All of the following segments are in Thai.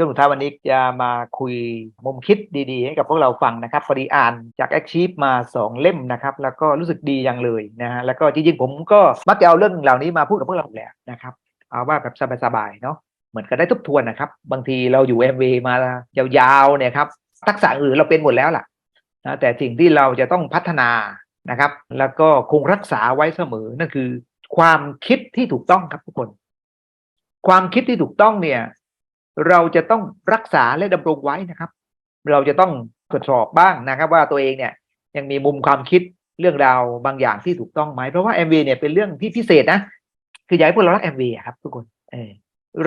ช่วงสุดท้ายวันนี้จะมาคุยมุมคิดดีๆ ให้กับพวกเราฟังนะครับพอดีอ่านจาก Achieve มา 2 เล่มนะครับ แล้วก็รู้สึกดีอย่างเลยนะฮะแล้วก็จริงๆผมก็มักจะเอาเรื่องเหล่านี้มาพูดกับพวกเราแหละนะครับเอาว่าแบบสบายๆเนาะเหมือนกันได้ทบทวนนะครับ บางทีเราอยู่ MV มายาวๆเนี่ยครับทักษะอื่นเราเป็นหมดแล้วล่ะนะแต่สิ่งที่เราจะต้องพัฒนานะครับ แล้วก็คงรักษาไว้เสมอนั่นคือ ความคิดที่ถูกต้องครับทุกคน ความคิดที่ถูกต้องเนี่ย เราจะต้องรักษาและดำรงไว้นะครับ เราจะต้องตรวจสอบบ้างนะครับ ว่าตัวเองเนี่ยยังมีมุมความคิดเรื่องราวบางอย่างที่ถูกต้องไหมเพราะว่า MV เนี่ยเป็นเรื่องที่พิเศษนะคืออยากให้พวกเรารัก MV อะครับ ทุกคนเออ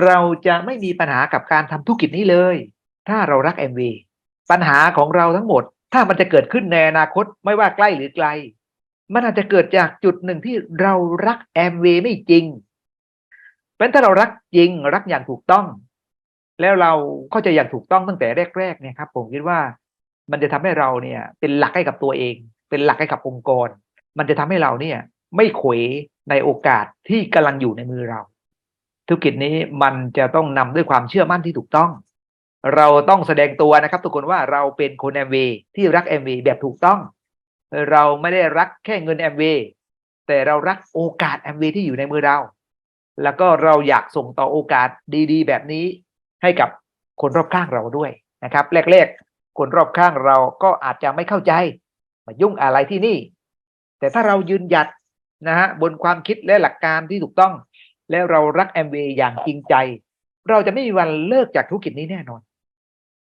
เราจะไม่มีปัญหากับการทำธุรกิจนี้เลย ถ้าเรารัก MV ปัญหาของเราทั้งหมด ถ้ามันจะเกิดขึ้นในอนาคตไม่ว่าใกล้หรือไกล มันอาจจะเกิดจากจุดหนึ่งที่เรารัก MV ไม่จริงเป็นถ้าเรารักจริงรักอย่างถูกต้อง แล้วเราเข้าใจอย่างถูกต้องตั้งแต่แรกๆเนี่ยครับผมคิดว่ามันจะทำให้เราเนี่ยเป็นหลักให้กับตัวเอง เป็นหลักให้กับองค์กร มันจะทำให้เราเนี่ยไม่เขวในโอกาสที่กำลังอยู่ในมือเรา ธุรกิจนี้มันจะต้องนำด้วยความเชื่อมั่นที่ถูกต้อง เราต้องแสดงตัวนะครับ ทุกคนว่าเราเป็นคนแอมวที่รักแอมวแบบถูกต้อง เราไม่ได้รักแค่เงินแอมวแต่เรารักโอกาสแอมวที่อยู่ในมือเรา แล้วก็เราอยากส่งต่อโอกาสดี ๆ แบบนี้ ให้กับคนรอบข้างเราด้วยนะครับแรกๆคนรอบข้างเราก็อาจจะไม่เข้าใจ มายุ่งอะไรที่นี่ แต่ถ้าเรายืนหยัดนะฮะบนความคิดและหลักการที่ถูกต้อง แล้วเรารักแอมเวอย่างจริงใจ เราจะไม่มีวันเลิกจากธุรกิจนี้แน่นอน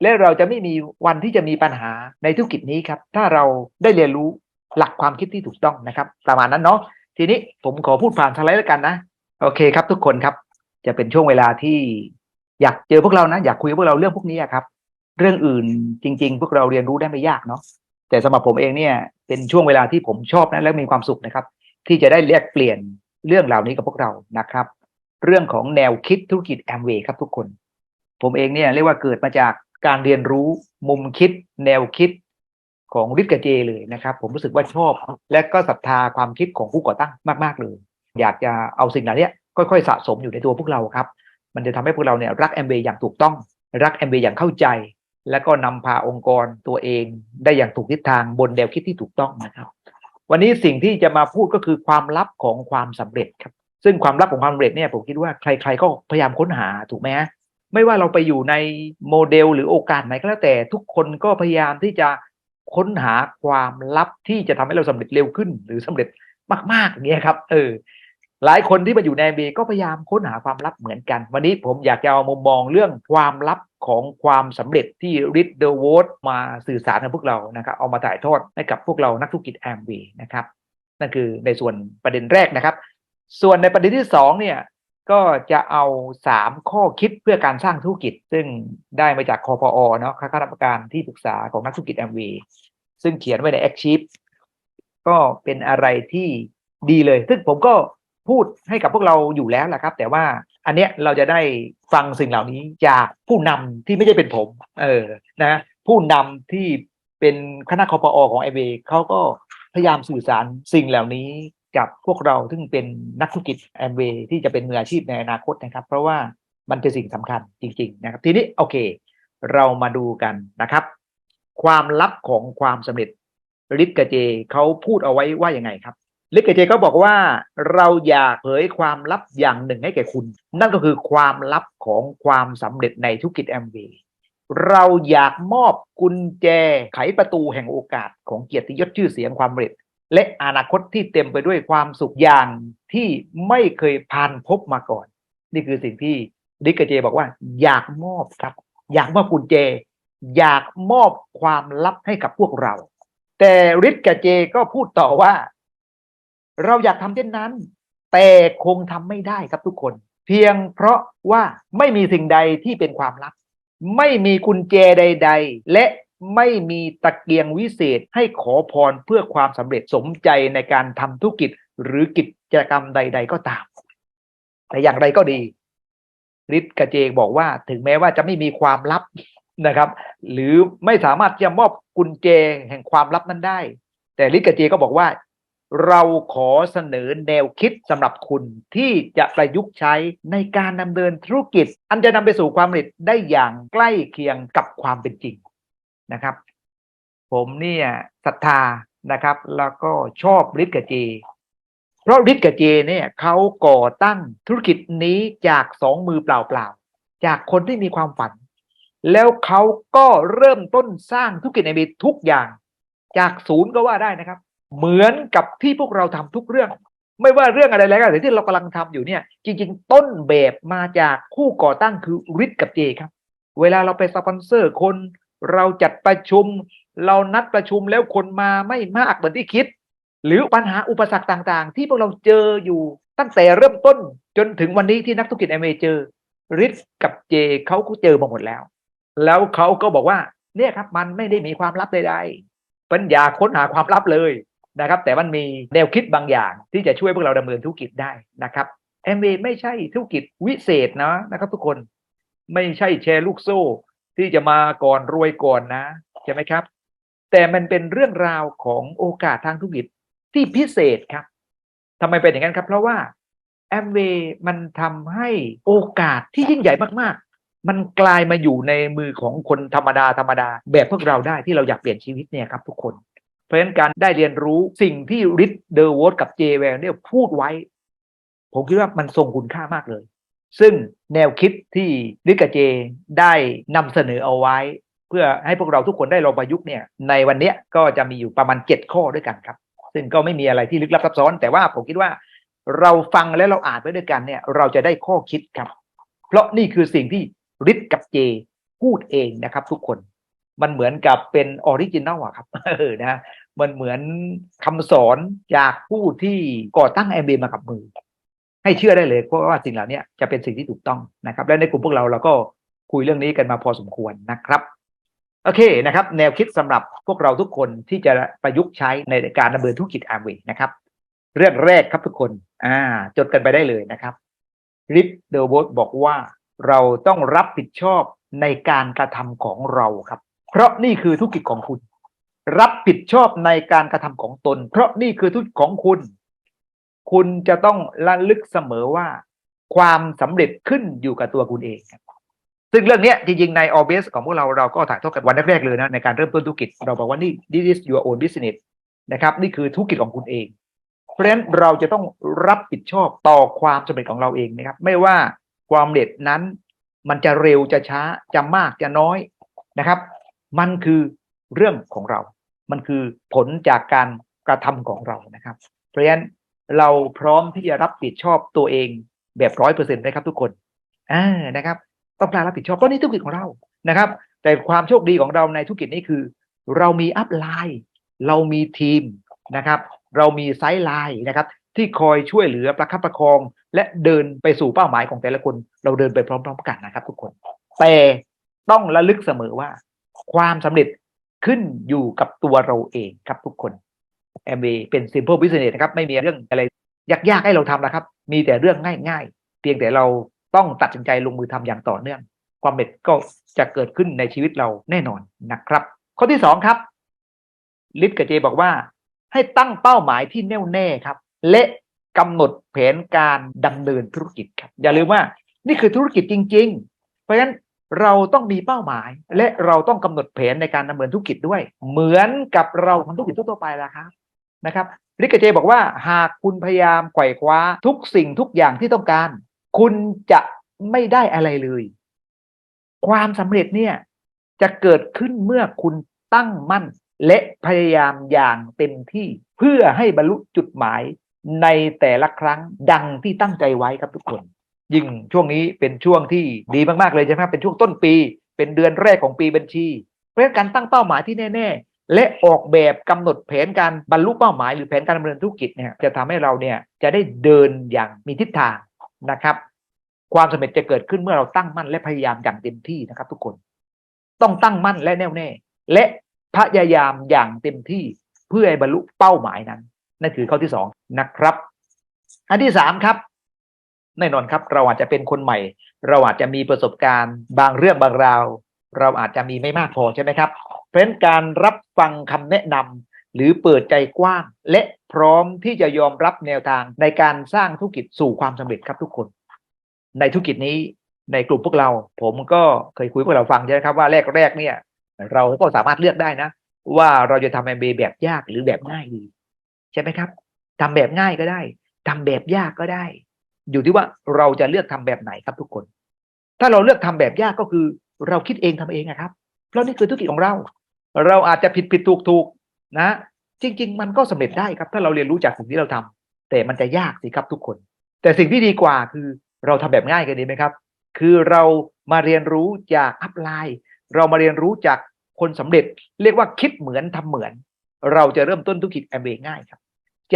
และเราจะไม่มีวันที่จะมีปัญหาในธุรกิจนี้ครับ ถ้าเราได้เรียนรู้หลักความคิดที่ถูกต้องนะครับประมาณนั้นเนาะทีนี้ผมขอพูดผ่านสไลด์แล้วกันนะ โอเคครับทุกคนครับ จะเป็นช่วงเวลาที่ อยากเจอพวกเรานะ อยากคุยกับพวกเราเรื่องพวกนี้ครับ เรื่องอื่นจริง ๆ พวกเราเรียนรู้ได้ไม่ยากเนาะแต่สำหรับผมเองเนี่ยเป็นช่วงเวลาที่ผมชอบนะและมีความสุขนะครับ ที่จะได้แลกเปลี่ยนเรื่องเหล่านี้กับพวกเรานะครับ เรื่องของแนวคิดธุรกิจแอมเวย์ครับทุกคน ผมเองเนี่ยเรียกว่าเกิดมาจากการเรียนรู้มุมคิด แนวคิดของริทกบเจเลยนะครับ ผมรู้สึกว่าชอบ และก็ศรัทธาความคิดของผู้ก่อตั้งมาก ๆเลย อยากจะเอาสิ่งเหล่านี้ค่อยๆสะสมอยู่ในตัวพวกเราครับ มันจะทำให้พวกเราเนี่ยรักแอมเบย์อย่างถูกต้อง รักแอมเบย์อย่างเข้าใจ และก็นำพาองค์กรตัวเองได้อย่างถูกทิศทางบนแนวคิดที่ถูกต้องนะครับ วันนี้สิ่งที่จะมาพูดก็คือความลับของความสำเร็จครับซึ่งความลับของความสำเร็จเนี่ยผมคิดว่าใคร ๆ ก็พยายามค้นหาถูกไหมฮะไม่ว่าเราไปอยู่ในโมเดลหรือโอกาสไหนก็แล้วแต่ทุกคนก็พยายามที่จะค้นหาความลับที่จะทำให้เราสำเร็จเร็วขึ้น หรือสำเร็จมากๆอย่างเงี้ยครับ เออ หลายคนที่มาอยู่ในเบก็พยายามค้นหาความลับเหมือนกัน วันนี้ผมอยากจะเอามุมมองเรื่องความลับของความสำเร็จที่ริดเดอร์วอตมาสื่อสารกับพวกเรานะครับเอามาถ่ายทอดให้กับพวกเรานักธุรกิจแอมเบนะครับนั่นคือในส่วนประเด็นแรกนะครับ ส่วนในประเด็นที่สองเนี่ยก็จะเอาสามข้อคิดเพื่อการสร้างธุรกิจ ซึ่งได้มาจากคอพอเนาะคณะกรรมการที่ปรึกษาของนักธุรกิจแอมเบซึ่งเขียนไว้ในแอคชีพก็เป็นอะไรที่ดีเลย ซึ่งผมก็ พูดให้กับพวกเราอยู่แล้วแหละครับ แต่ว่าอันเนี้ยเราจะได้ฟังสิ่งเหล่านี้จากผู้นำที่ไม่ใช่เป็นผม เออนะผู้นำที่เป็นคณะคอปอของไอเเขาก็พยายามสื่อสารสิ่งเหล่านี้กับพวกเราซึ่งเป็นนักธุรกิจแอมเวที่จะเป็นมืออาชีพในอนาคตนะครับ เพราะว่ามันเป็นสิ่งสำคัญจริง ๆ นะครับ ทีนี้โอเค เรามาดูกันนะครับ ความลับของความสำเร็จลิทกเจเขาพูดเอาไว้ว่าอยังไงครับ ลิทกเจก็บอกว่าเราอยากเผยความลับอย่างหนึ่งให้แก่คุณ นั่นก็คือความลับของความสำเร็จในธุรกิจแอมเวเราอยากมอบกุญแจไขประตูแห่งโอกาสของเกียรติยศชื่อเสียงความสำเร็จ และอนาคตที่เต็มไปด้วยความสุขอย่างที่ไม่เคยผ่านพบมาก่อน นี่คือสิ่งที่ลิทกเจบอกว่า อยากมอบครับ อยากมอบกุญแจ อยากมอบความลับให้กับพวกเรา แต่ริทกับเจก็พูดต่อว่า เราอยากทำเช่นนั้น แต่คงทำไม่ได้ครับทุกคน เพียงเพราะว่าไม่มีสิ่งใดที่เป็นความลับ ไม่มีกุญแจใด ๆ และไม่มีตะเกียงวิเศษให้ขอพรเพื่อความสำเร็จสมใจในการทำธุรกิจหรือกิจกรรมใด ๆ ก็ตาม แต่อย่างไรก็ดีริทกับเจบอกว่าถึงแม้ว่าจะไม่มีความลับนะครับ หรือไม่สามารถจะมอบกุญแจแห่งความลับนั้นได้ แต่ลิกกับเจก็บอกว่า เราขอเสนอแนวคิดสำหรับคุณที่จะประยุกต์ใช้ในการดำเนินธุรกิจ อันจะนำไปสู่ความสำเร็จได้อย่างใกล้เคียงกับความเป็นจริงนะครับ ผมเนี่ยศรัทธานะครับ แล้วก็ชอบฤทธิ์กับเจ เพราะฤทธิ์กับเจเนี่ยเขาก่อตั้งธุรกิจนี้จากสองมือเปล่าๆ จากคนที่มีความฝัน แล้วเขาก็เริ่มต้นสร้างธุรกิจในมีทุกอย่าง จากศูนย์ก็ว่าได้นะครับ เหมือนกับที่พวกเราทำทุกเรื่อง ไม่ว่าเรื่องอะไรแล้วก็แต่ที่เรากำลังทำอยู่เนี่ย จริง ๆ ต้นแบบมาจากผู้ก่อตั้งคือฤทธิ์กับเจครับ เวลาเราไปสปอนเซอร์คน เราจัดประชุม เรานัดประชุมแล้วคนมาไม่มากเหมือนที่คิด หรือปัญหาอุปสรรคต่างๆ ที่พวกเราเจออยู่ตั้งแต่เริ่มต้นจนถึงวันนี้ที่นักธุรกิจเอเมเจอฤทธิ์กับเจเขาก็เจอมาหมดแล้ว แล้วเขาก็บอกว่าเนี่ยครับมันไม่ได้มีความลับใดๆปัญญาค้นหาความลับเลย นะครับแต่มันมีแนวคิดบางอย่างที่จะช่วยพวกเราดำเนินธุรกิจได้นะครับเอมเวไม่ใช่ธุรกิจวิเศษนะนะครับ ทุกคนไม่ใช่แชร์ลูกโซ่ ที่จะมาก่อนรวยก่อนนะใช่ไหมครับ แต่มันเป็นเรื่องราวของโอกาสทางธุรกิจที่พิเศษครับทำไมเป็นอย่างนั้นครับ เพราะว่าแอมเวย์มันทำให้โอกาสที่ยิ่งใหญ่มากๆ มันกลายมาอยู่ในมือของคนธรรมดาธรรมดา แบบพวกเราได้ที่เราอยากเปลี่ยนชีวิตเนี่ยครับทุกคน เพราะฉะนั้นการได้เรียนรู้สิ่งที่ริดเดอร์วอตกับเจแวลเนี่ยพูดไว้ ผมคิดว่ามันทรงคุณค่ามากเลย ซึ่งแนวคิดที่ริดกับเจได้นำเสนอเอาไว้ เพื่อให้พวกเราทุกคนได้ลองประยุกต์เนี่ยในวันเนี้ยก็จะมีอยู่ประมาณ 7 ข้อด้วยกันครับ ซึ่งก็ไม่มีอะไรที่ลึกลับซับซ้อน แต่ว่าผมคิดว่าเราฟังและเราอ่านไปด้วยกันเนี่ย เราจะได้ข้อคิดครับ เพราะนี่คือสิ่งที่ริดกับเจพูดเองนะครับทุกคน มันเหมือนกับเป็นออริจินัลอะครับเออนะมันเหมือนคำสอนจากผู้ที่ก่อตั้งแอมเบมากับมือ ให้เชื่อได้เลยเพราะว่าสิ่งเหล่านี้จะเป็นสิ่งที่ถูกต้องนะครับ และในกลุ่มพวกเราเราก็คุยเรื่องนี้กันมาพอสมควรนะครับโอเคนะครับ แนวคิดสำหรับพวกเราทุกคนที่จะประยุกต์ใช้ในการดำเนินธุรกิจอาร์วีนะครับ เรื่องแรกครับทุกคน อ่า จดกันไปได้เลยนะครับริปเดอร์โบสบอกว่าเราต้องรับผิดชอบในการกระทำของเราครับ เพราะนี่คือธุรกิจของคุณ รับผิดชอบในการกระทำของตน เพราะนี่คือธุรกิจของคุณ คุณจะต้องระลึกเสมอว่า ความสำเร็จขึ้นอยู่กับตัวคุณเอง ซึ่งเรื่องนี้จริงๆ ใน o b s ของพวกเราเราก็ถ่ายทอดกันวันแรกๆเลยนะในการเริ่มต้นธุรกิจ เราบอกว่านี่ this is your own business นะครับนี่คือธุรกิจของคุณเองเพราะฉะนั้นเราจะต้องรับผิดชอบต่อความสำเร็จของเราเองนะครับ ไม่ว่าความเร็จนั้น มันจะเร็วจะช้าจะมากจะน้อยนะครับ มันคือเรื่องของเรา มันคือผลจากการกระทำของเรานะครับ เพราะฉะนั้นเราพร้อมที่จะรับผิดชอบตัวเองแบบร้อยเปอร์เซ็นต์นะครับทุกคนอ่านะครับ ต้องการรับผิดชอบเพราะนี่ธุรกิจของเรานะครับ แต่ความโชคดีของเราในธุรกิจนี้คือ เรามีอัพไลน์เรามีทีมนะครับ เรามีไซด์ไลน์นะครับ ที่คอยช่วยเหลือประคับประคอง และเดินไปสู่เป้าหมายของแต่ละคน เราเดินไปพร้อม ๆ กันนะครับ ทุกคน แต่ต้องระลึกเสมอว่า ความสำเร็จขึ้นอยู่กับตัวเราเองครับทุกคนแอมเเป็น simple business นะครับไม่มีเรื่องอะไรยากๆให้เราทำนะครับ มีแต่เรื่องง่ายๆ เพียงแต่เราต้องตัดสินใจลงมือทำอย่างต่อเนื่อง ความเร็จก็จะเกิดขึ้นในชีวิตเราแน่นอนนะครับ ข้อที่สองครับ ลิฟกับเจบอกว่า ให้ตั้งเป้าหมายที่แน่วแน่ครับ และกำหนดแผนการดำเนินธุรกิจครับ อย่าลืมว่านี่คือธุรกิจจริง ๆ เพราะฉะนั้น เราต้องมีเป้าหมาย และเราต้องกำหนดแผนในการดำเนินธุรกิจด้วย เหมือนกับเราทำธุรกิจทั่วไปละครับนะครับลิกเจบอกว่าหากคุณพยายามไขว่คว้าทุกสิ่งทุกอย่างที่ต้องการ คุณจะไม่ได้อะไรเลย ความสำเร็จเนี่ยจะเกิดขึ้นเมื่อคุณตั้งมั่น และพยายามอย่างเต็มที่เพื่อให้บรรลุจุดหมายในแต่ละครั้งดังที่ตั้งใจไว้ครับทุกคน ยิ่งช่วงนี้เป็นช่วงที่ดีมากๆเลยใช่ไหมเป็นช่วงต้นปี เป็นเดือนแรกของปีบัญชี เพราะการตั้งเป้าหมายที่แน่ ๆ และออกแบบกำหนดแผนการบรรลุเป้าหมาย หรือแผนการดำเนินธุรกิจเนี่ยจะทำให้เราเนี่ยจะได้เดินอย่างมีทิศทางนะครับ ความสำเร็จจะเกิดขึ้นเมื่อเราตั้งมั่นและพยายามอย่างเต็มที่นะครับ ทุกคน ต้องตั้งมั่นและแน่วแน่ และพยายามอย่างเต็มที่เพื่อให้บรรลุเป้าหมายนั้น นั่นคือข้อที่สองนะครับ อันที่สามครับ แน่นอนครับ เราอาจจะเป็นคนใหม่ เราอาจจะมีประสบการณ์ บางเรื่องบางราว เราอาจจะมีไม่มากพอใช่ไหมครับ เพราะฉะนั้นการรับฟังคำแนะนหรือเปิดใจกว้าง และพร้อมที่จะยอมรับแนวทางในการสร้างธุรกิจสู่ความสำเร็จครับทุกคน ในธุรกิจนี้ในกลุ่มพวกเรา ผมก็เคยคุยพวกเราฟังใช่ไหมครับว่าแรกๆเนี่ย เราก็สามารถเลือกได้นะ ว่าเราจะทำ MBA แบบยากหรือแบบง่ายดี ใช่ไหมครับทำแบบง่ายก็ได้ทำแบบยากก็ได้ อยู่ที่ว่าเราจะเลือกทำแบบไหนครับทุกคน ถ้าเราเลือกทำแบบยากก็คือ เราคิดเองทำเองนะครับเพราะนี่คือธุรกิจของเรา เราอาจจะผิดผิดถูกถูกนะ จริง ๆ มันก็สำเร็จได้ครับ ถ้าเราเรียนรู้จากสิ่งที่เราทำแต่มันจะยากสิครับทุกคน แต่สิ่งที่ดีกว่าคือเราทำแบบง่ายกันดีไหมครับ คือเรามาเรียนรู้จากอัพไลน์ เรามาเรียนรู้จากคนสำเร็จ เรียกว่าคิดเหมือนทำเหมือน เราจะเริ่มต้นธุรกิจแอมเบง่ายครับ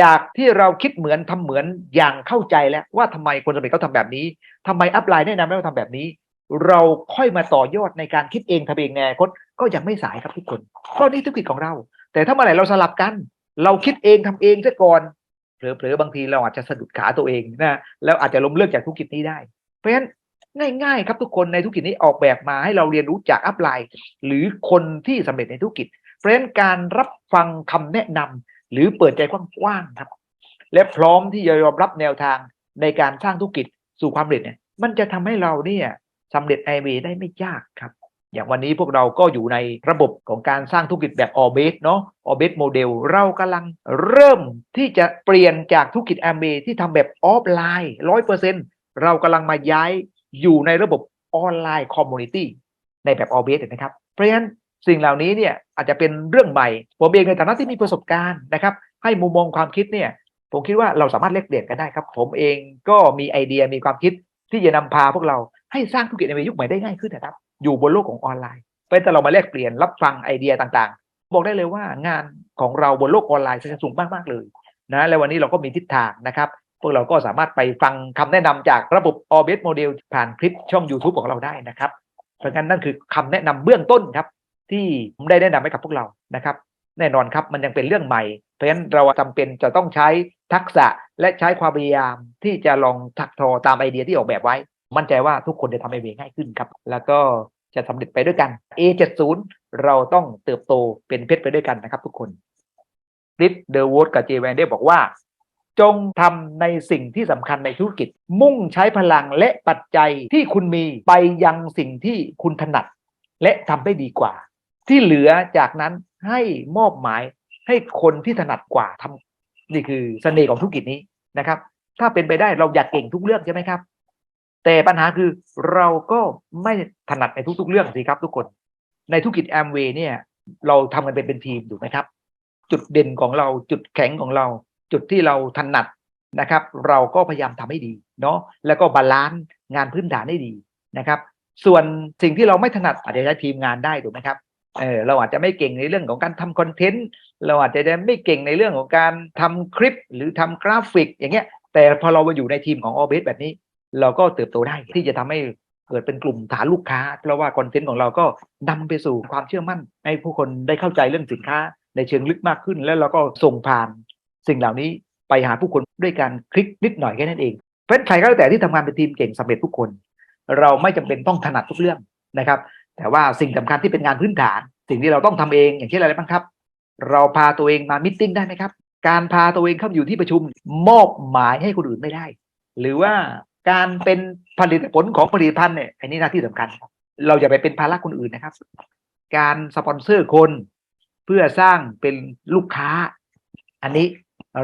จากที่เราคิดเหมือนทำเหมือนอย่างเข้าใจแล้วว่าทำไมคนสำเร็จเขาทำแบบนี้ทำไมอัพไลน์แนะนำให้เราทำแบบนี้ เราค่อยมาต่อยอดในการคิดเองทำเองแนคตก็ยังไม่สายครับทุกคนเพราะนี่ธุรกิจของเรา แต่ถ้าเมื่อไหร่เราสลับกัน เราคิดเองทำเองซะก่อนเผลอๆบางทีเราอาจจะสะดุดขาตัวเองนะแล้วอาจจะล้มเลิกจากธุรกิจนี้ได้ เพราะฉะนั้นง่ายๆ ครับทุกคนในธุรกิจนี้ออกแบบมาให้เราเรียนรู้จากอัพไลน์ หรือคนที่สำเร็จในธุรกิจเพราะฉะนั้นการรับฟังคำแนะนำ หรือเปิดใจกว้างๆครับ และพร้อมที่จะยอมรับแนวทางในการสร้างธุรกิจสู่ความสำเร็จเนี่ยมันจะทำให้เราเนี่ยสำเร็จไอเได้ไม่ยากครับ อย่างวันนี้พวกเราก็อยู่ในระบบของการสร้างธุรกิจแบบออเบสเนาะออเบสโมเดลเรากำลังเริ่มที่จะเปลี่ยนจากธุรกิจแอมเบที่ทำแบบออฟไลน์ร้อยเปอร์เซ็นเรากำลังมาย้ายอยู่ในระบบออนไลน์คอมมูนิตี้ในแบบออเบสนะครับ เพราะฉะนั้นสิ่งเหล่านี้เนี่ย อาจจะเป็นเรื่องใหม่ผมเองในฐานะที่มีประสบการณ์นะครับ ให้มุมมองความคิดเนี่ย ผมคิดว่าเราสามารถแลกเปลี่ยนกันได้ครับ ผมเองก็มีไอเดียมีความคิดที่จะนำพาพวกเราให้สร้างธุรกิจในยุคใหม่ได้ง่ายขึ้นนะครับ อยู่บนโลกของออนไลน์เป็นแต่เรามาแลกเปลี่ยนรับฟังไอเดียต่างๆ บอกได้เลยว่างานของเราบนโลกออนไลน์จะสูงมากๆเลยนะและวันนี้เราก็มีทิศทางนะครับพวกเราก็สามารถไปฟังคำแนะนำจากระบบ Orbit Model ผ่านคลิปช่อง YouTube ของเราได้นะครับ เพราะงั้นนั่นคือคำแนะนำเบื้องต้นครับ ที่ผมได้แนะนำให้กับพวกเรานะครับ แน่นอนครับมันยังเป็นเรื่องใหม่ เพราะฉะนั้นเราจำเป็นจะต้องใช้ทักษะและใช้ความพยายามที่จะลองถักทอตามไอเดียที่ออกแบบไว้ มั่นใจว่าทุกคนจะทำไอเดียง่ายขึ้นครับ แล้วก็จะสำเร็จไปด้วยกัน A70 เราต้องเติบโตเป็นเพชรไปด้วยกันนะครับ ทุกคนริดเดอะวอตกับเจแวนได้บอกว่า จงทำในสิ่งที่สำคัญในธุรกิจ มุ่งใช้พลังและปัจจัยที่คุณมีไปยังสิ่งที่คุณถนัด และทำได้ดีกว่า ที่เหลือจากนั้นให้มอบหมายให้คนที่ถนัดกว่าทำนี่คือเสน่ห์ของธุรกิจนี้นะครับ ถ้าเป็นไปได้เราอยากเก่งทุกเรื่องใช่ไหมครับ แต่ปัญหาคือเราก็ไม่ถนัดในทุก ๆ เรื่องสิครับ ทุกคนในธุรกิจแอมเวย์เนี่ย เราทำกันเป็นเป็นทีมถูกไหมครับ จุดเด่นของเราจุดแข็งของเรา จุดที่เราถนัดนะครับ เราก็พยายามทำให้ดีเนาะแล้วก็บาลานซ์งานพื้นฐานให้ดีนะครับ ส่วนสิ่งที่เราไม่ถนัดอาจจะใช้ทีมงานได้ถูกไหมครับ เออเราอาจจะไม่เก่งในเรื่องของการทำคอนเทนต์เราอาจจะไม่เก่งในเรื่องของการทำคลิปหรือทำกราฟิก อย่างเงี้ย แต่พอเรามาอยู่ในทีมของออเบสแบบนี้ เราก็เติบโตได้ที่จะทำให้เกิดเป็นกลุ่มฐานลูกค้า เพราะว่าคอนเทนต์ของเราก็นำไปสู่ความเชื่อมั่น ให้ผู้คนได้เข้าใจเรื่องสินค้าในเชิงลึกมากขึ้น แล้วเราก็ส่งผ่านสิ่งเหล่านี้ไปหาผู้คนด้วยการคลิกนิดหน่อยแค่นั้นเองเพราะใครก็แล้วแต่ที่ทำงานเป็นทีมเก่งสำเร็จทุกคน เราไม่จำเป็นต้องถนัดทุกเรื่องนะครับ แต่ว่าสิ่งสำคัญที่เป็นงานพื้นฐาน สิ่งที่เราต้องทำเองอย่างเช่นอะไรบ้างครับ เราพาตัวเองมามิ팅ได้ไหมครับ การพาตัวเองเข้าอยู่ที่ประชุมมอบหมายให้คนอื่นไม่ได้ หรือว่าการเป็นผลิตผลของผลิตภัณฑ์เนี่ยอันนี้หน้าที่สำคัญครับเราไปเป็นภาระคนอื่นนะครับ การสปอนเซอร์คนเพื่อสร้างเป็นลูกค้า อันนี้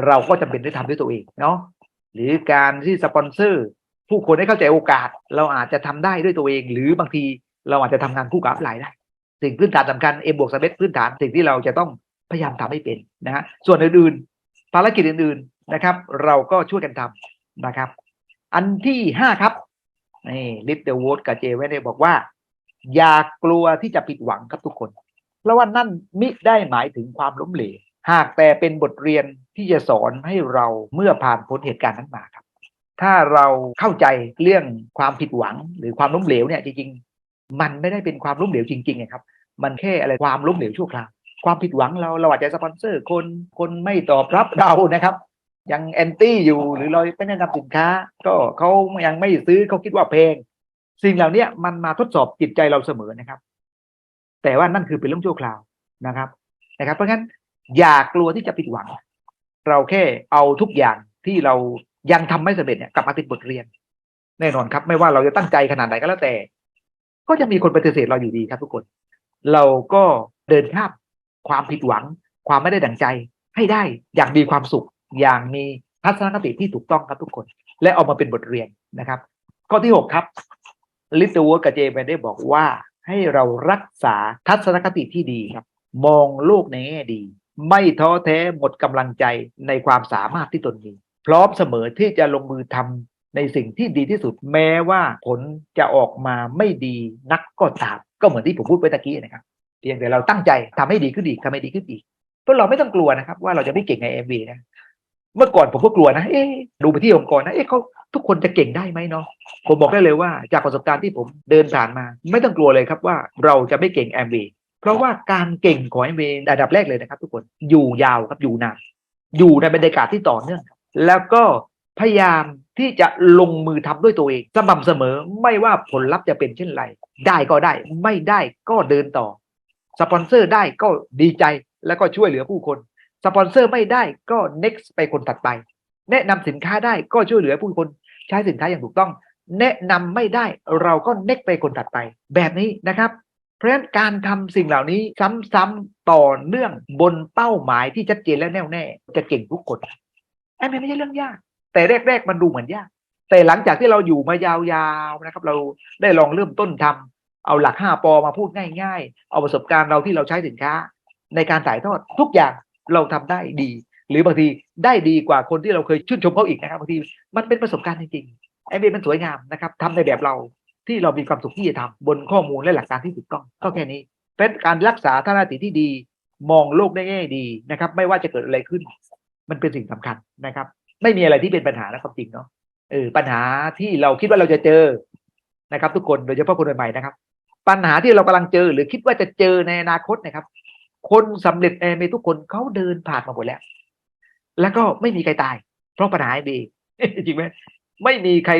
เราก็จำเป็นต้องทำด้วยตัวเองเนาะหรือการที่สปอนเซอร์ ผู้คนให้เข้าใจโอกาส เราอาจจะทำได้ด้วยตัวเอง หรือบางที เราอาจจะทำงานคู่กับหลายได้สิ่งพื้นฐานสำคัญเอบวกสเปพื้นฐานสิ่งที่เราจะต้องพยายามทำให้เป็นนะฮะส่วนอื่นๆ ภารกิจอื่นๆนะครับ เราก็ช่วยกันทำนะครับ อันที่ห้าครับนี่ลิฟเดอร์วอตกับเจไว้เนี่ยบอกว่า อย่ากลัวที่จะผิดหวังครับทุกคน เพราะว่านั่นมิได้หมายถึงความล้มเหลวหากแต่เป็นบทเรียนที่จะสอนให้เราเมื่อผ่านพ้นเหตุการณ์นั้นมาครับ ถ้าเราเข้าใจเรื่องความผิดหวังหรือความล้มเหลวเนี่ยจริง มันไม่ได้เป็นความล้มเหลวจริงๆครับ มันแค่อะไรความล้มเหลวชั่วคราวความผิดหวังเราเราอาจจะสปอนเซอร์คนคนไม่ตอบรับเรานะครับ ยังแอนตี้อยู่หรือเราไม่แนะนำสินค้า ก็เขายังไม่ซื้อเขาคิดว่าแพงสิ่งเหล่านี้มันมาทดสอบจิตใจเราเสมอนะครับ แต่ว่านั่นคือเป็นเรื่องชั่วคราวนะครับนะครับ เพราะงั้นอย่ากลัวที่จะผิดหวัง เราแค่เอาทุกอย่างที่เรายังทำไม่สำเร็จเนี่ยกลับมาเป็นบทเรียน แน่นอนครับ ไม่ว่าเราจะตั้งใจขนาดไหนก็แล้วแต่ ก็จะมีคนปฏิเสธเราอยู่ดีครับทุกคน เราก็เดินข้ามความผิดหวัง ความไม่ได้ดังใจให้ได้อย่างมีความสุขอย่างมีทัศนคติที่ถูกต้องครับทุกคน และเอามาเป็นบทเรียนนะครับ ข้อที่หกครับลิตเตอร์กับเจมได้บอกว่าให้เรารักษาทัศนคติที่ดีครับ มองโลกในแง่ดี ไม่ท้อแท้หมดกำลังใจในความสามารถที่ตนมี พร้อมเสมอที่จะลงมือทำ ในสิ่งที่ดีที่สุดแม้ว่าผลจะออกมาไม่ดีนักก็ตามก็เหมือนที่ผมพูดไปตะกี้นะครับเพียงแต่เราตั้งใจทำให้ดีขึ้นอีกทำให้ดีขึ้นอีกเพราะเราไม่ต้องกลัวนะครับ ว่าเราจะไม่เก่งในเอ็มวีนะเมื่อก่อนผมก็กลัวนะเอ๊ดูไปที่องค์กรนะเอ๊ะเขาทุกคนจะเก่งได้ไหมเนาะผมบอกได้เลยว่าจากประสบการณ์ที่ผมเดินผ่านมา ไม่ต้องกลัวเลยครับว่าเราจะไม่เก่งแอมวีเพราะว่าการเก่งของแอมวีระดับแรกเลยนะครับ ทุกคนอยู่ยาวครับอยู่นานอยู่ในบรรยากาศที่ต่อเนื่องแล้วก็ พยายามที่จะลงมือทำด้วยตัวเองสม่ำเสมอไม่ว่าผลลัพธ์จะเป็นเช่นไร ได้ก็ได้ ไม่ได้ก็เดินต่อ สปอนเซอร์ได้ก็ดีใจแล้วก็ช่วยเหลือผู้คน สปอนเซอร์ไม่ได้ก็ next ไปคนถัดไป แนะนำสินค้าได้ก็ช่วยเหลือผู้คนใช้สินค้าอย่างถูกต้อง แนะนำไม่ได้เราก็ next ไปคนถัดไป แบบนี้นะครับ เพราะฉะนั้นการทำสิ่งเหล่านี้ซ้ำๆต่อเนื่องบนเป้าหมายที่ชัดเจนและแน่วแน่จะเก่งทุกคนไอ้ไม่ใช่เรื่องยาก แต่แรก ๆ มันดูเหมือนยาก แต่หลังจากที่เราอยู่มายาวๆนะครับ เราได้ลองเริ่มต้นทำเอาหลัก5ปอมาพูดง่าย ๆ เอาประสบการณ์เราที่เราใช้สินค้า ในการถ่ายทอดทุกอย่างเราทำได้ดี หรือบางทีได้ดีกว่าคนที่เราเคยชื่นชมเขาอีกนะครับบางทีมันเป็นประสบการณ์จริงๆไอเบมันสวยงามนะครับทำในแบบเราที่เรามีความสุขที่จะทำบนข้อมูลและหลักการที่ถูกต้องก็แค่นี้เป็นการรักษาท่านาติที่ดี มองโลกได้แง่ดีนะครับ ไม่ว่าจะเกิดอะไรขึ้น มันเป็นสิ่งสำคัญนะครับ ไม่มีอะไรที่เป็นปัญหานะความจริงเนาะเออปัญหาที่เราคิดว่าเราจะเจอนะครับ ทุกคนโดยเฉพาะคนใหม่ๆนะครับ ปัญหาที่เรากำลังเจอ หรือคิดว่าจะเจอในอนาคตนะครับ คนสำเร็จเอเมทุกคนเขาเดินผ่านมาหมดแล้ว แล้วก็ไม่มีใครตาย เพราะปัญหาดีจริงไหมไม่มีใคร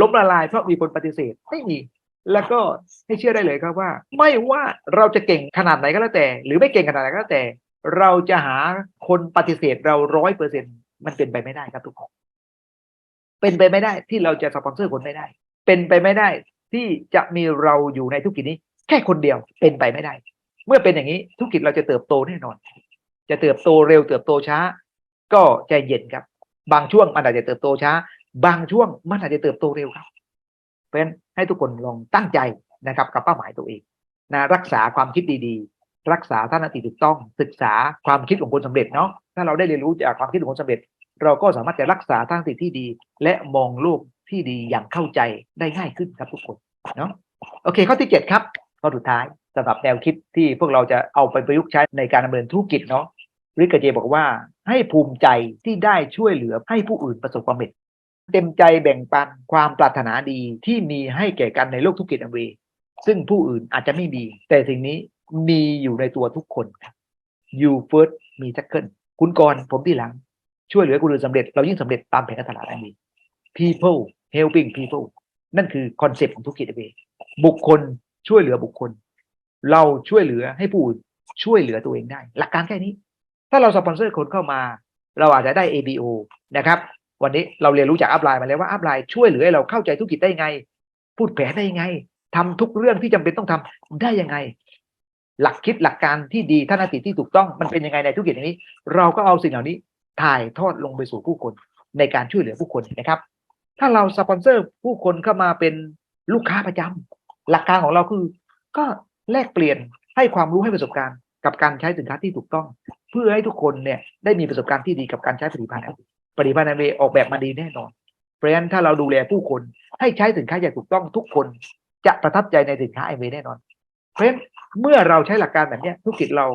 ล้มละลาย เพราะมีคนปฏิเสธไม่มีแล้วก็ให้เชื่อได้เลยครับว่า ไม่ว่าเราจะเก่งขนาดไหนก็แล้วแต่ หรือไม่เก่งขนาดไหนก็แล้วแต่ เราจะหาคนปฏิเสธเราร้อยเปอร์เซ็นต์ มันเป็นไปไม่ได้ครับทุกคนเป็นไปไม่ได้ที่เราจะสปอนเซอร์คนไม่ได้ เป็นไปไม่ได้ที่จะมีเราอยู่ในธุรกิจนี้ แค่คนเดียวเป็นไปไม่ได้ เมื่อเป็นอย่างนี้ธุรกิจเราจะเติบโตแน่นอน จะเติบโตเร็วเติบโตช้า ก็ใจเย็นครับ บางช่วงมันอาจจะเติบโตช้า บางช่วงมันอาจจะเติบโตเร็วครับ เพราะฉะนั้นให้ทุกคนลองตั้งใจนะครับ กับเป้าหมายตัวเองนะรักษาความคิดดีๆ รักษาท่านติถูกต้องศึกษาความคิดของคนสำเร็จเนาะ ถ้าเราได้เรียนรู้จากความคิดของคนสำเร็จ เราก็สามารถจะรักษาท่านติที่ดี และมองโลกที่ดีอย่างเข้าใจได้ง่ายขึ้นครับทุกคนเนาะโอเค ข้อที่เจ็ดครับข้อสุดท้ายสำหรับแนวคิดที่พวกเราจะเอาไปประยุกต์ใช้ในการดำเนินธุรกิจเนาะริกเจบอกว่าให้ภูมิใจที่ได้ช่วยเหลือให้ผู้อื่นประสบความสำเร็จเต็มใจแบ่งปันความปรารถนาดีที่มีให้แก่กันในโลกธุรกิจอันเวซึ่งผู้อื่นอาจจะไม่มี แต่สิ่งนี้มีอยู่ในตัวทุกคนครับ you first มี second คุณก่อนผมที่หลัง ช่วยเหลือคนอื่นสำเร็จ เรายิ่งสำเร็จตามแผนการตลาดอันนี้ people helping people นั่นคือคอนเซปต์ของธุรกิจอันเวบุคคลช่วยเหลือบุคคล เราช่วยเหลือให้ผู้อื่นช่วยเหลือตัวเองได้ หลักการแค่นี้ ถ้าเราสปอนเซอร์คนเข้ามา เราอาจจะได้ ABO นะครับ วันนี้เราเรียนรู้จากอัพไลน์มาแล้วว่าอัพไลน์ช่วยเหลือให้เราเข้าใจธุรกิจได้ยังไง พูดแผนได้ยังไงทำทุกเรื่องที่จำเป็นต้องทำได้ยังไง หลักคิดหลักการที่ดีท่านาติที่ถูกต้องมันเป็นยังไงในธุรกิจอย่างนี้ เราก็เอาสิ่งเหล่านี้ถ่ายทอดลงไปสู่ผู้คนในการช่วยเหลือผู้คนนะครับ ถ้าเราสปอนเซอร์ผู้คนเข้ามาเป็นลูกค้าประจำหลักการของเราคือ ก็แลกเปลี่ยนให้ความรู้ให้ประสบการณ์ กับการใช้สินค้าที่ถูกต้อง เพื่อให้ทุกคนเนี่ยได้มีประสบการณ์ที่ดีกับการใช้ผลิตภัณฑ์ผลิตภัณฑ์เวออกแบบมาดีแน่นอนเพราะฉะนั้นถ้าเราดูแลผู้คนให้ใช้สินค้าอย่างถูกต้องทุกคนจะประทับใจในสินค้าไอเวแน่นอน เพราะฉะนั้นเมื่อเราใช้หลักการแบบนี้ธุรกิจเรา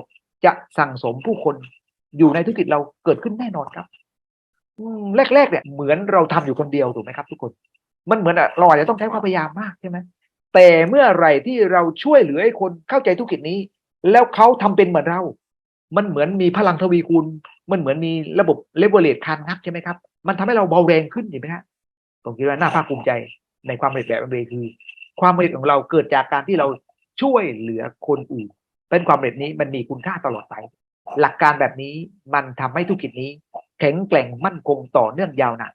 จะสั่งสมผู้คนอยู่ในธุรกิจเราเกิดขึ้นแน่นอนครับแรกๆเนี่ยเหมือนเราทำอยู่คนเดียวถูกไหมครับ ทุกคน มันเหมือนเราอาจจะต้องใช้ความพยายามมากใช่ไหมแต่เมื่อไหร่ที่เราช่วยเหลือให้คนเข้าใจธุรกิจนี้ แล้วเขาทำเป็นเหมือนเรา มันเหมือนมีพลังทวีคูณ มันเหมือนมีระบบเลเวลเลตคันนักใช่ไหมครับ มันทำให้เราเบาแรงขึ้นเห็นไหมฮะผมคิดว่าน่าภาคภูมิใจในความสำเร็จแบบเบคือ ความสำเร็จของเราเกิดจากการที่เรา ช่วยเหลือคนอื่น เป็นความสำเร็จนี้มันมีคุณค่าตลอดไป หลักการแบบนี้มันทำให้ธุรกิจนี้ แข็งแกร่งมั่นคงต่อเนื่องยาวนาน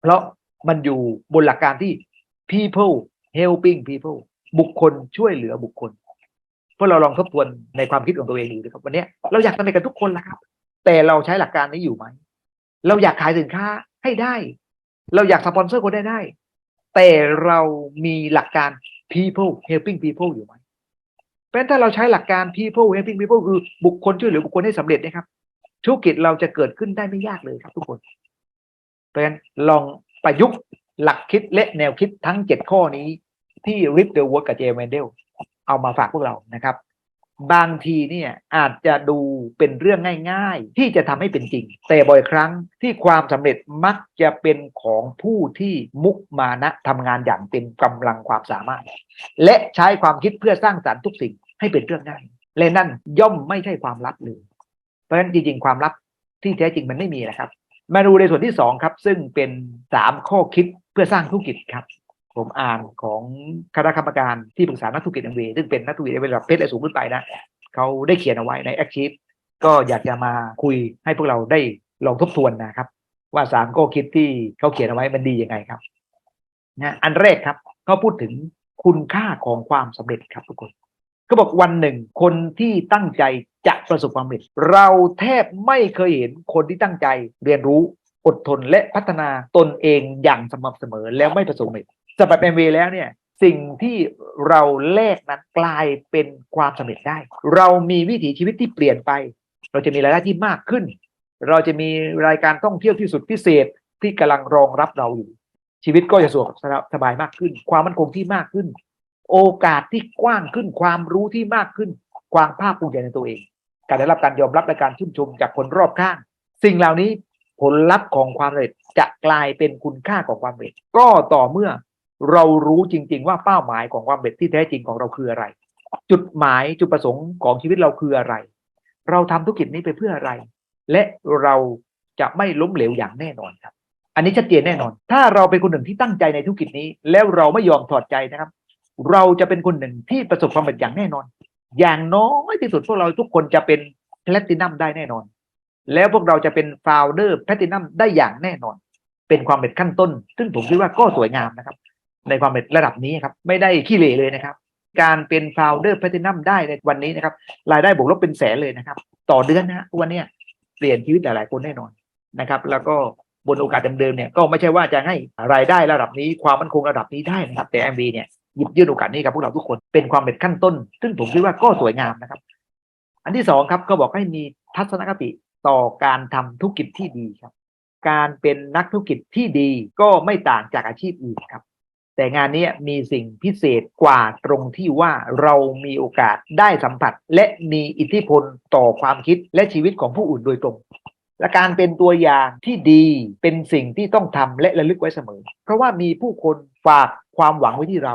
เพราะมันอยู่บนหลักการที่ people helping people บุคคลช่วยเหลือบุคคลเพราะเราลองทบทวนในความคิดของตัวเองดูนะครับวันนี้เราอยากทำอะไรกันทุกคนละครับ แต่เราใช้หลักการนี้อยู่ไหมเราอยากขายสินค้าให้ได้ เราอยากสปอนเซอร์คนได้ได้ แต่เรามีหลักการ people helping people อยู่ไหมเพราะฉะนั้นถ้าเราใช้หลักการ people helping people คือบุคคลช่วยเหลือบุคคลให้สำเร็จนะครับ ธุรกิจเราจะเกิดขึ้นได้ไม่ยากเลยครับทุกคน เพราะฉะนั้นลองประยุกต์หลักคิดและแนวคิดทั้งเจ็ดข้อนี้ที่ Rip the Work กับ J. m e n d e l เอามาฝากพวกเรานะครับ บางทีเนี่ยอาจจะดูเป็นเรื่องง่าย ๆ ที่จะทำให้เป็นจริง แต่บ่อยครั้งที่ความสำเร็จมักจะเป็นของผู้ที่มุกมานะทำงานอย่างเต็มกำลังความสามารถ และใช้ความคิดเพื่อสร้างสรรค์ทุกสิ่งให้เป็นเรื่องง่าย และนั่นย่อมไม่ใช่ความลับเลย เพราะฉะนั้นจริงๆ ความลับที่แท้จริงมันไม่มีนะครับ มาดูในส่วนที่สองครับ ซึ่งเป็นสามข้อคิดเพื่อสร้างธุรกิจครับ ผมอ่านของคณะกรรมการที่ปรึกษานักธุรกิจเอ็มวีซึ่งเป็นนักธุรกิจในระดับเพชรและสูงขึ้นไปนะเขาได้เขียนเอาไว้ในแอคชีพก็อยากจะมาคุยให้พวกเราได้ลองทบทวนนะครับ ว่าสามข้อคิดที่เขาเขียนเอาไว้มันดียังไงครับนะอันแรกครับเขาพูดถึงคุณค่าของความสำเร็จครับทุกคนเขาบอกวันหนึ่งคนที่ตั้งใจจะประสบความสำเร็จ เราแทบไม่เคยเห็นคนที่ตั้งใจเรียนรู้อดทนและพัฒนาตนเองอย่างสม่ำเสมอแล้วไม่ประสบความสำเร็จ สำหรับเอ็มวีแล้วเนี่ยสิ่งที่เราแลกนั้นกลายเป็นความสำเร็จได้ เรามีวิถีชีวิตที่เปลี่ยนไป เราจะมีรายได้ที่มากขึ้น เราจะมีรายการท่องเที่ยวที่สุดพิเศษที่กำลังรองรับเราอยู่ ชีวิตก็จะสะดวกสบายมากขึ้น ความมั่นคงที่มากขึ้น โอกาสที่กว้างขึ้น ความรู้ที่มากขึ้น ความภาคภูมิใจในตัวเอง การได้รับการยอมรับและการชื่นชมจากคนรอบข้าง สิ่งเหล่านี้ผลลัพธ์ของความสำเร็จจะกลายเป็นคุณค่าของความสำเร็จ ก็ต่อเมื่อ เรารู้จริง ๆ ว่าเป้าหมายของความสำเร็จที่แท้จริงของเราคืออะไร จุดหมายจุดประสงค์ของชีวิตเราคืออะไร เราทำธุรกิจนี้ไปเพื่ออะไร และเราจะไม่ล้มเหลวอย่างแน่นอนครับ อันนี้ชัดเจนแน่นอน ถ้าเราเป็นคนหนึ่งที่ตั้งใจในธุรกิจนี้ แล้วเราไม่ยอมถอดใจนะครับ เราจะเป็นคนหนึ่งที่ประสบความสำเร็จอย่างแน่นอน อย่างน้อยที่สุดพวกเราทุกคนจะเป็นแพลตินัมได้แน่นอน แล้วพวกเราจะเป็นฟาวเดอร์แพลตินัมได้อย่างแน่นอน เป็นความเป็นขั้นต้น ซึ่งผมคิดว่าก็สวยงามนะครับ ในความเป็นระดับนี้ครับ ไม่ได้ขี้เหร่เลยนะครับ การเป็นฟาวเดอร์แพลตินัมได้ในวันนี้นะครับ รายได้บวกลบเป็นแสนเลยนะครับ ต่อเดือนนะฮะวันนี้เปลี่ยนชีวิตหลายๆคนแน่นอนนะครับ แล้วก็บนโอกาสเดิมๆเนี่ยก็ไม่ใช่ว่าจะให้รายได้ระดับนี้ความมั่นคงระดับนี้ได้นะครับแต่ MV เนี่ยหยิบยื่นโอกาสนี้กับพวกเราทุกคนเป็นความเป็นขั้นต้น ซึ่งผมคิดว่าก็สวยงามนะครับ อันที่สองครับก็บอกให้มีทัศนคติต่อการทำธุรกิจที่ดีครับ การเป็นนักธุรกิจที่ดีก็ไม่ต่างจากอาชีพอื่นครับ แต่งานนี้มีสิ่งพิเศษกว่าตรงที่ว่าเรามีโอกาสได้สัมผัส และมีอิทธิพลต่อความคิดและชีวิตของผู้อื่นโดยตรงและการเป็นตัวอย่างที่ดีเป็นสิ่งที่ต้องทำและระลึกไว้เสมอ เพราะว่ามีผู้คนฝากความหวังไว้ที่เรา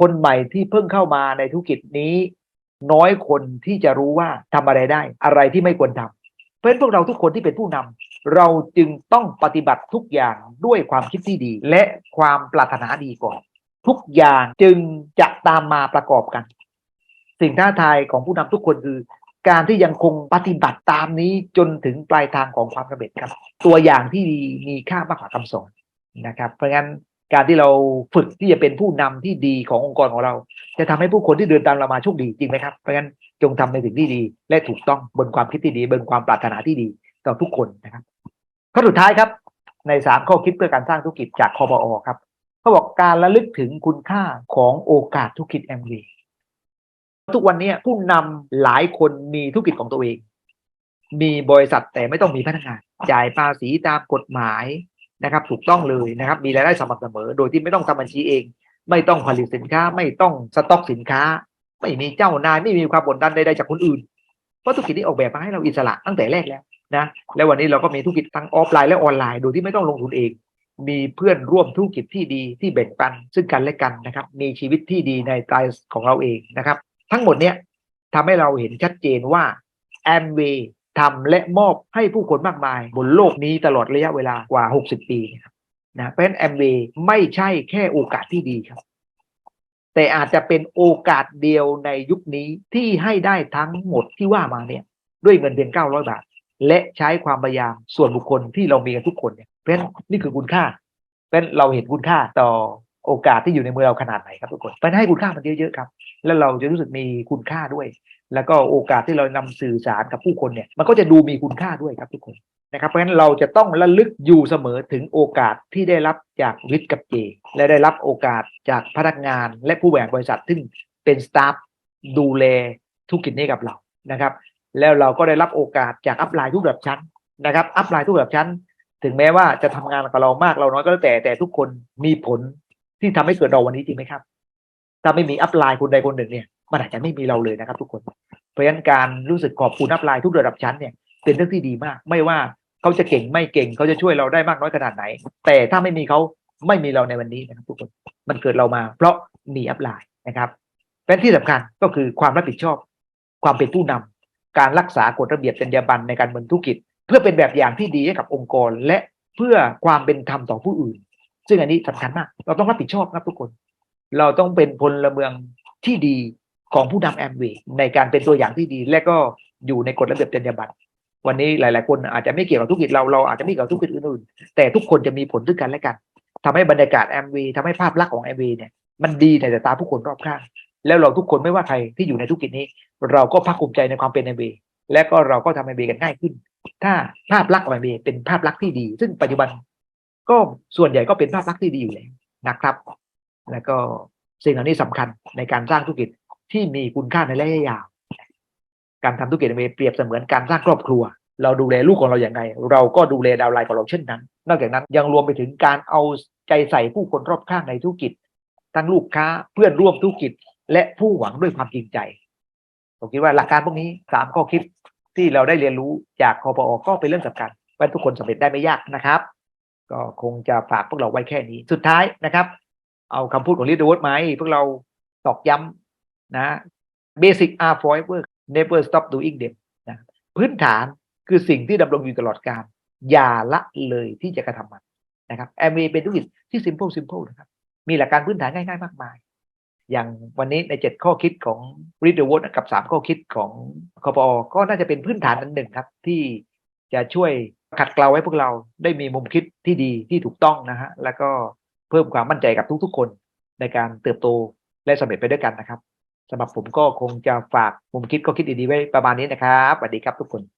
คนใหม่ที่เพิ่งเข้ามาในธุรกิจนี้ น้อยคนที่จะรู้ว่าทำอะไรได้ อะไรที่ไม่ควรทำ เพราะฉะนั้นพวกเราทุกคนที่เป็นผู้นำเราจึงต้องปฏิบัติทุกอย่างด้วยความคิดที่ดี และความปรารถนาดีก่อน ทุกอย่างจึงจะตามมาประกอบกัน สิ่งท้าทายของผู้นำทุกคนคือ การที่ยังคงปฏิบัติตามนี้จนถึงปลายทางของความสำเร็จครับ ตัวอย่างที่ดีมีค่ามากกว่าคำสอนนะครับ เพราะงั้นการที่เราฝึกที่จะเป็นผู้นำที่ดีขององค์กรของเรา จะทำให้ผู้คนที่เดินตามเรามาโชคดีจริงไหมครับเพราะงั้น จงทำในสิ่งที่ดี และถูกต้องบนความคิดที่ดี บนความปรารถนาที่ดีต่อทุกคนนะครับข้อสุดท้ายครับในสามข้อคิดเพื่อการสร้างธุรกิจจากคอปอครับเขาบอกการระลึกถึงคุณค่าของโอกาสธุรกิจแอมวีทุกวันนี้ผู้นำหลายคนมีธุรกิจของตัวเอง มีบริษัทแต่ไม่ต้องมีพนักงาน จ่ายภาษีตามกฎหมายนะครับ ถูกต้องเลยนะครับ มีรายได้สม่ำเสมอ โดยที่ไม่ต้องทำบัญชีเอง ไม่ต้องผลิตสินค้า ไม่ต้องสต็อกสินค้า ไม่มีเจ้านายไม่มีความกดดันใดๆจากคนอื่น เพราะธุรกิจนี้ออกแบบมาให้เราอิสระตั้งแต่แรกแล้วนะแล้ววันนี้เราก็มีธุรกิจทั้งออฟไลน์และออนไลน์โดยที่ไม่ต้องลงทุนเอง มีเพื่อนร่วมธุรกิจที่ดีที่แบ่งปัน ซึ่งกันและกันนะครับ มีชีวิตที่ดีในใจของเราเองนะครับ ทั้งหมดเนี้ยทำให้เราเห็นชัดเจนว่าแอมเวทำและมอบให้ผู้คนมากมาย บนโลกนี้ตลอดระยะเวลากว่า 60 ปีนะครับนะเพราะฉะนั้นแอมเวไม่ใช่แค่โอกาสที่ดีครับ แต่อาจจะเป็นโอกาสเดียวในยุคนี้ที่ให้ได้ทั้งหมดที่ว่ามาเนี่ย ด้วยเงินเพียง900 บาท และใช้ความพยายามส่วนบุคคลที่เรามีกันทุกคนเนี่ยเพราะฉะนั้นนี่คือคุณค่าเพราะฉะนั้นเราเห็นคุณค่าต่อโอกาสที่อยู่ในมือเราขนาดไหนครับทุกคนเพราะให้คุณค่ามันเยอะๆครับ แล้วเราจะรู้สึกมีคุณค่าด้วย แล้วก็โอกาสที่เรานำสื่อสารกับผู้คนเนี่ยมันก็จะดูมีคุณค่าด้วยครับทุกคนนะครับเพราะฉะนั้นเราจะต้องระลึกอยู่เสมอถึงโอกาสที่ได้รับจากวิทย์กับเจ และได้รับโอกาสจากพนักงานและผู้บริหารบริษัทซึ่งเป็นสตาฟดูแลธุรกิจนี้กับเรานะครับ แล้วเราก็ได้รับโอกาสจากอัพไลน์ทุกระดับชั้นนะครับ อัพไลน์ทุกระดับชั้น ถึงแม้ว่าจะทำงานกับเรามากเราน้อยก็แล้วแต่แต่ทุกคนมีผลที่ทำให้เกิดเราวันนี้จริงไหมครับ ถ้าไม่มีอัพไลน์คนใดคนหนึ่งเนี่ยมันอาจจะไม่มีเราเลยนะครับ ทุกคน เพราะฉะนั้นการรู้สึกขอบคุณอัพไลน์ทุกระดับชั้นเนี่ยเป็นเรื่องที่ดีมาก ไม่ว่าเขาจะเก่งไม่เก่งเขาจะช่วยเราได้มากน้อยขนาดไหน แต่ถ้าไม่มีเขาไม่มีเราในวันนี้นะครับทุกคนมันเกิดเรามา เพราะมีอัพไลน์นะครับเป็นที่สำคัญก็คือความรับผิดชอบ ความเป็นผู้นำการรักษากฎระเบียบจรรยาบรรณในการเมืองธุรกิจ เพื่อเป็นแบบอย่างที่ดีให้กับองค์กร และเพื่อความเป็นธรรมต่อผู้อื่น ซึ่งอันนี้สำคัญมาก เราต้องรับผิดชอบครับทุกคน เราต้องเป็นพลเมืองที่ดีของผู้นำแอมเวย์ในการเป็นตัวอย่างที่ดี และก็อยู่ในกฎระเบียบจรรยาบรรณวันนี้หลาย ๆ คนอาจจะไม่เกี่ยวกับธุรกิจเราเราอาจจะไม่เกี่ยวกับธุรกิจอื่นๆแต่ทุกคนจะมีผลซึ่งกันและกันทำให้บรรยากาศแอมเวย์ทำให้ภาพลักษณ์ของแอมเวย์เนี่ยมันดีในสายตาผู้คนรอบข้างแล้วเราทุกคนไม่ว่าใครที่อยู่ในธุรกิจนี้ เราก็ภาคภูมิใจในความเป็นแอมเวย์และก็เราก็ทำแอมเวย์กันง่ายขึ้น ถ้าภาพลักษณ์ของแอมเวย์เป็นภาพลักษณ์ที่ดี ซึ่งปัจจุบัน ก็ส่วนใหญ่ก็เป็นภาพลักษณ์ที่ดีอยู่แล้วนะครับ แล้วก็สิ่งเหล่านี้สำคัญในการสร้างธุรกิจที่มีคุณค่าในระยะยาว การทำธุรกิจเมเปรียบเสมือนการสร้างครอบครัว เราดูแลลูกของเราอย่างไร เราก็ดูแลดาวไลน์ของเราเช่นนั้น นอกจากนั้นยังรวมไปถึงการเอาใจใส่ผู้คนรอบข้างในธุรกิจ ทั้งลูกค้าเพื่อนร่วมธุรกิจ และผู้หวังด้วยความจริงใจผมคิดว่าหลักการพวกนี้สามข้อคิดที่เราได้เรียนรู้จากคอปอก็เป็นเรื่องสำคัญว่าทุกคนสำเร็จได้ไม่ยากนะครับ ก็คงจะฝากพวกเราไว้แค่นี้สุดท้ายนะครับ เอาคำพูดของลิดเดอร์วอตมาให้พวกเราตอกย้ำนะ basic are forever never stop doing them นะพื้นฐานคือสิ่งที่ดำรงอยู่ตลอดกาลอย่าละเลยที่จะกระทำมันนะครับแอมเวเป็นธุรกิจที่ simple simple นะครับ มีหลักการพื้นฐานง่ายๆ มากมาย อย่างวันนี้ใน7ข้อคิดของ Read the Word กับ3ข้อคิดของคอปอก็น่าจะเป็นพื้นฐานอันหนึ่งครับ ที่จะช่วยขัดเกลาให้พวกเราได้มีมุมคิดที่ดีที่ถูกต้องนะฮะแล้วก็ เพิ่มความมั่นใจกับทุก ๆ คนในการเติบโตและสำเร็จไปด้วยกันนะครับสำหรับผมก็คงจะฝากมุมคิดก็คิดดีๆไว้ประมาณนี้นะครับสวัสดีครับทุกคน